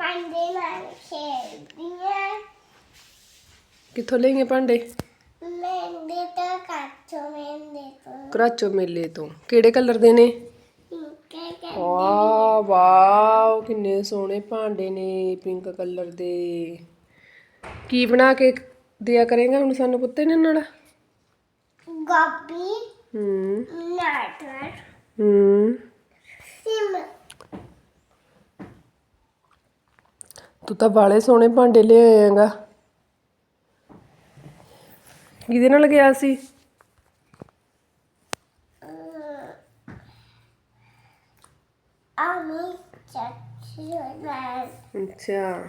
ਨਾਲ ਖੇਡਦੀ ਕਿੱਥੋਂ ਲਈਏ ਭਾਂਡੇ? ਲੈਂਦੇ ਤਾਂ ਕੱਚੋ ਮੈਂਦੇ ਤੋਂ। ਕਰਾਚੋ ਮੇਲੇ ਤੋਂ। ਕਿਹੜੇ ਕਲਰ ਦੇ ਨੇ? ਕਿ ਕਿ ਵਾਹ ਵਾਓ ਕਿੰਨੇ ਸੋਹਣੇ ਭਾਂਡੇ ਨੇ ਪਿੰਕ ਕਲਰ ਦੇ। ਕੀ ਬਣਾ ਕੇ ਦਿਆ ਕਰੇਗਾ ਹੁਣ ਸਾਨੂੰ ਪੁੱਤੇ ਨੇ ਨਾਲ? ਗੋਭੀ ਹੂੰ। ਨਾਟਰ ਹੂੰ। ਤੂੰ ਤਾਂ ਬਾਲੇ ਸੋਹਣੇ ਭਾਂਡੇ ਲੈ ਆਏਗਾ ਕਿਹਦੇ ਨਾਲ ਗਿਆ ਸੀ? ਆਮੀ ਚਾਚੀ ਨਾਲ ਅੱਛਾ,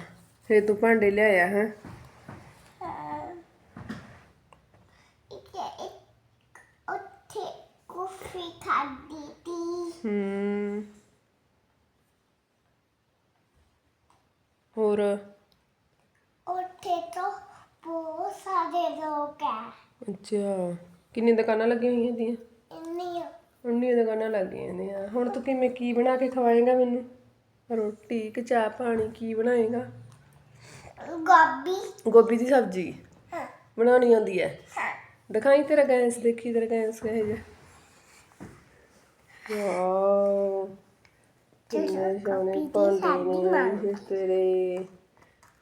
ਫੇਰ ਤੂੰ ਭਾਂਡੇ ਲਿਆਇਆ ਹੈ? ਉੱਥੇ ਕੁਫੀ ਖਾਦੀ ਤੀ ਹੂੰ ਹੋਰ? ਉੱਥੇ ਤੋਂ ਬਹੁਤ ਸਾਰੇ ਲੋਕ ਆ। ਅੱਛਾ ਕਿੰਨੀ ਦੁਕਾਨਾਂ ਲੱਗੀਆਂ ਹੋਈਆਂ ਦੀਆਂ ਇੰਨੀ ਉੰਨੀ ਦੁਕਾਨਾਂ ਲੱਗੀਆਂ ਨੇ ਆ। ਹੁਣ ਤੂੰ ਕਿਵੇਂ ਕੀ ਬਣਾ ਕੇ ਖਵਾਏਗਾ ਮੈਨੂੰ? ਰੋਟੀ ਕਿ ਚਾਹ ਪਾਣੀ ਕੀ ਬਣਾਏਗਾ? ਗੋਭੀ। ਗੋਭੀ ਦੀ ਸਬਜ਼ੀ? ਹਾਂ। ਬਣਾਉਣੀ ਆਉਂਦੀ ਹੈ ਹਾਂ। ਦਿਖਾਈ ਤੇਰਾ ਗੈਸ ਦੇਖੀ ਤੇਰਾ ਗੈਸ ਕਹੇ ਜਾ ਵਾਓ। ਕਿੰਨੇ ਸੋਹਣੇ ਭਾਂਡੇ ਨੇ ਇਸ ਤੇਰੇ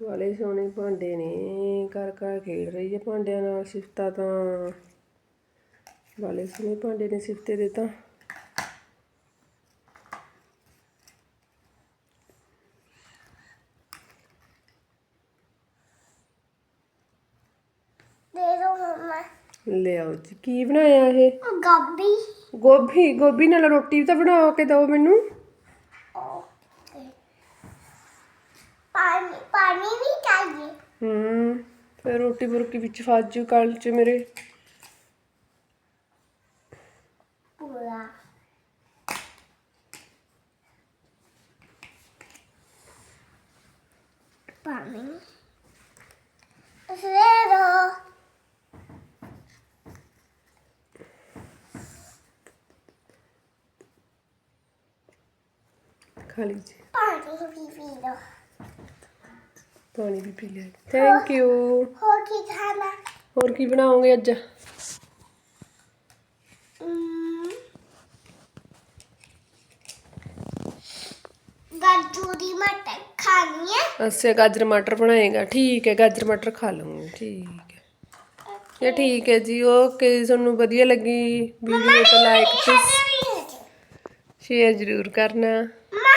ਵਾਲੇ ਸੋਹਣੇ ਭਾਂਡੇ ਨੇ ਕਰ ਕਰ ਖੇਡ ਰਹੀ ਹੈ ਭਾਂਡਿਆਂ ਨਾਲ ਸਿਫਤਾ ਤਾਂ। ਵਾਲੇ ਸੋਹਣੇ ਭਾਂਡੇ ਨੇ ਸਿਫਤੇ ਦੇ ਤਾਂ। ਦੇ ਦੋ ਮਮਾ। ਲਿਆਓ ਜੀ ਕੀ ਬਣਾਇਆ ਇਹ? ਗੋਭੀ। ਗੋਭੀ ਗੋਭੀ ਨਾਲ ਰੋਟੀ ਤਾਂ ਬਣਾ ਕੇ ਦਿਓ ਮੈਨੂੰ। ਪਾਣੀ ਪਾਣੀ ਵੀ ਚਾਹੀਏ ਹੂੰ ਫਿਰ ਰੋਟੀ ਬੁਰਕੀ ਵਿੱਚ ਫਸ ਜੂ ਕੱਲ ਚ ਮੇਰੇ। ਪੂਰਾ। ਪਾਣੀ। ਜ਼ੀਰੋ ਖਾ ਲੀਜੀ। ਪਾਣੀ ਵੀ ਪੀ ਲਓ। ਪਾਣੀ ਵੀ ਪੀ ਲਿਆ। ਥੈਂਕ ਯੂ ਹੋਰ ਕੀ ਖਾਣਾ? ਹੋਰ ਕੀ ਬਣਾਓਗੇ ਅੱਜ? ਗੱਜੂ ਦੀ ਮਟਰ ਖਾਣੀ ਹੈ। ਅਸੀਂ ਗਾਜਰ ਮਟਰ ਬਣਾਏਗਾ। ਠੀਕ ਹੈ ਗਾਜਰ ਮਟਰ ਖਾ ਲਵਾਂਗੇ ਠੀਕ ਹੈ। ਇਹ ਠੀਕ ਹੈ ਜੀ। ਓਕੇ ਤੁਹਾਨੂੰ ਵਧੀਆ ਲੱਗੀ ਵੀਡੀਓ ਤਾਂ ਲਾਈਕ ਤੇ ਸ਼ੇਅਰ ਜ਼ਰੂਰ ਕਰਨਾ।